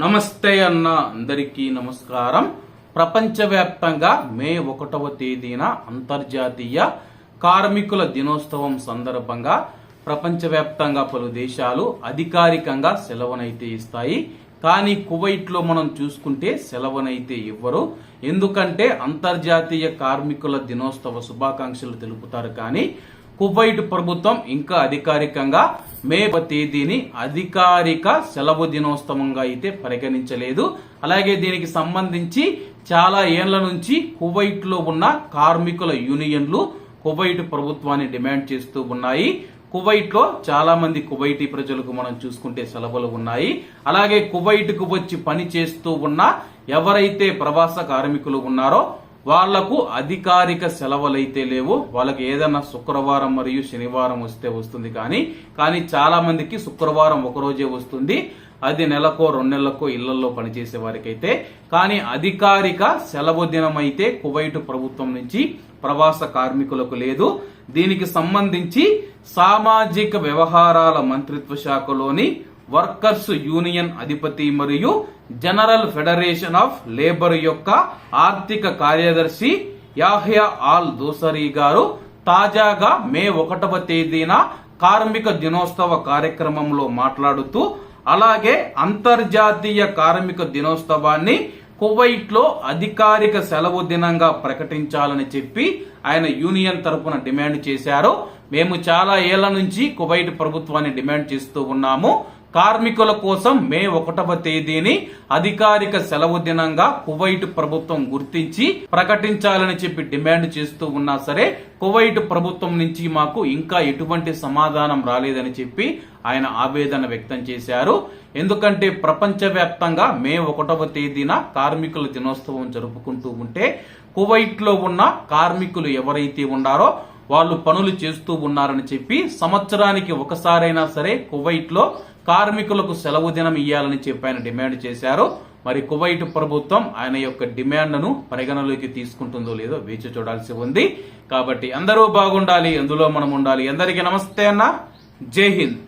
నమస్తే అన్న అందరికీ నమస్కారం. ప్రపంచవ్యాప్తంగా మే ఒకటవ తేదీన అంతర్జాతీయ కార్మికుల దినోత్సవం సందర్భంగా ప్రపంచవ్యాప్తంగా పలు దేశాలు అధికారికంగా సెలవునైతే ఇస్తాయి. కానీ కువైట్లో మనం చూసుకుంటే సెలవునైతే ఇవ్వరు. ఎందుకంటే అంతర్జాతీయ కార్మికుల దినోత్సవ శుభాకాంక్షలు తెలుపుతారు కానీ కువైట్ ప్రభుత్వం ఇంకా అధికారికంగా మే తేదీని అధికారిక సెలవు దినోత్సవంగా అయితే పరిగణించలేదు. అలాగే దీనికి సంబంధించి చాలా ఏళ్ళ నుంచి కువైట్లో ఉన్న కార్మికుల యూనియన్లు కువైట్ ప్రభుత్వాన్ని డిమాండ్ చేస్తూ ఉన్నాయి. కువైట్లో చాలా మంది కువైటీ ప్రజలకు మనం చూసుకుంటే సెలవులు ఉన్నాయి. అలాగే కువైట్కు వచ్చి పని చేస్తూ ఉన్న ఎవరైతే ప్రవాస కార్మికులు ఉన్నారో వాళ్ళకు అధికారిక సెలవులైతే లేవు. వాళ్ళకి ఏదైనా శుక్రవారం మరియు శనివారం వస్తే వస్తుంది కానీ కానీ చాలా మందికి శుక్రవారం ఒకరోజే వస్తుంది. అది నెలకో రెండు నెలలకో ఇళ్ళలో పనిచేసే వారికైతే. కానీ అధికారిక సెలవు దినం అయితే కువైట్ ప్రభుత్వం నుంచి ప్రవాస కార్మికులకు లేదు. దీనికి సంబంధించి సామాజిక వ్యవహారాల మంత్రిత్వ శాఖలోని వర్కర్స్ యూనియన్ అధిపతి మరియు జనరల్ ఫెడరేషన్ ఆఫ్ లేబర్ యొక్క ఆర్థిక కార్యదర్శి యాహ్యా ఆల్ దోసరి గారు తాజాగా మే ఒకటవ తేదీన కార్మిక దినోత్సవ కార్యక్రమంలో మాట్లాడుతూ అలాగే అంతర్జాతీయ కార్మిక దినోత్సవాన్ని కువైట్లో అధికారిక సెలవు దినంగా ప్రకటించాలని చెప్పి ఆయన యూనియన్ తరపున డిమాండ్ చేశారు. మేము చాలా ఏళ్ళ నుంచి కువైట్ ప్రభుత్వాన్ని డిమాండ్ చేస్తూ ఉన్నాము. కార్మికుల కోసం మే ఒకటవ తేదీని అధికారిక సెలవు దినంగా కువైట్ ప్రభుత్వం గుర్తించి ప్రకటించాలని చెప్పి డిమాండ్ చేస్తూ ఉన్నా సరే కువైట్ ప్రభుత్వం నుంచి మాకు ఇంకా ఎటువంటి సమాధానం రాలేదని చెప్పి ఆయన ఆవేదన వ్యక్తం చేశారు. ఎందుకంటే ప్రపంచవ్యాప్తంగా మే ఒకటవ తేదీన కార్మికుల దినోత్సవం జరుపుకుంటూ ఉంటే కువైట్లో ఉన్న కార్మికులు ఎవరైతే ఉన్నారో వాళ్ళు పనులు చేస్తూ ఉన్నారని చెప్పి సంవత్సరానికి ఒకసారైనా సరే కువైట్లో కార్మికులకు సెలవు దినం ఇవ్వాలని చెప్పి ఆయన డిమాండ్ చేశారు. మరి కువైట్ ప్రభుత్వం ఆయన యొక్క డిమాండ్ను పరిగణలోకి తీసుకుంటుందో లేదో వేచి చూడాల్సి ఉంది. కాబట్టి అందరూ బాగుండాలి అందులో మనం ఉండాలి. అందరికీ నమస్తే అన్న. జై హింద్.